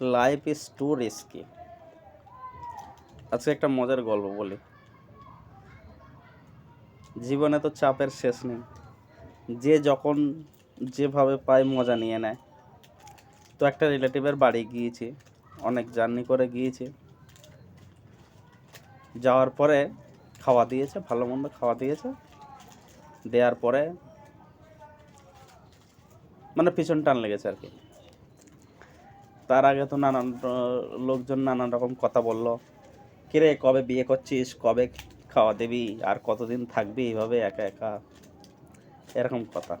Life is two risky. আজকে একটা মজার গল্প বলি। জীবনে তো চাপের শেষ নেই। যে যখন যেভাবে পায় মজা নিয়ে নেয়। তো একটা রিলেটিভের বাড়ি গিয়েছি, অনেক জার্নি করে গিয়েছি। যাওয়ার পরে খাওয়া দিয়েছে, ভালো মন্দ খাওয়া দিয়েছে। দেওয়ার পরে মানে পিছন টান লেগেছে আর কি। তার আগে তো নানান লোকজন নানান রকম কথা বলল। কিরে, কবে বিয়ে করছিস? কবে খাওয়া দিবি? আর কতদিন থাকবি এইভাবে একা একা? এরকম কথা।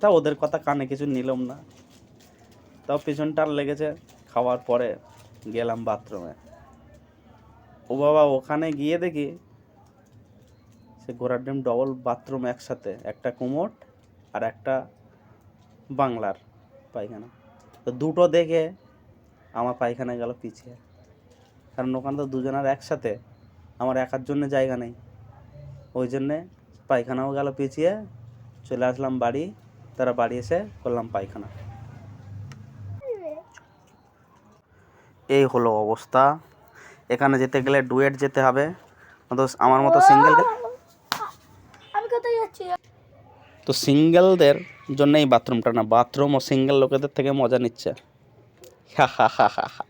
তা ওদের কথা কানে কিছু নিলাম না। তাও পিছন টান লেগেছে খাওয়ার পরে গেলাম বাথরুমে। ও বাবা, ওখানে গিয়ে দেখি সে ঘোড়ার ডিম ডবল বাথরুম একসাথে, একটা কুমোট আর একটা বাংলার পায়খানা। তো দুটো দেখে আমার পায়খানা গেল পিছিয়ে। কারণ ওখানে তো দুজনের একসাথে, আমার একার জন্য জায়গা নেই। ওই জন্যে পায়খানাও গেল পিছিয়ে, চলে আসলাম বাড়ি, তারা বাড়ি এসে করলাম পায়খানা। এই হলো অবস্থা। এখানে যেতে গেলে ডুয়েট যেতে হবে আমার মতো সিঙ্গেল আমি কোথায় যাচ্ছি? তো সিঙ্গেলদের জন্য এই বাথরুমটা না, বাথরুম ও সিঙ্গেল লোকেদের থেকে মজা নিচ্ছে। হা হা হা হা হা।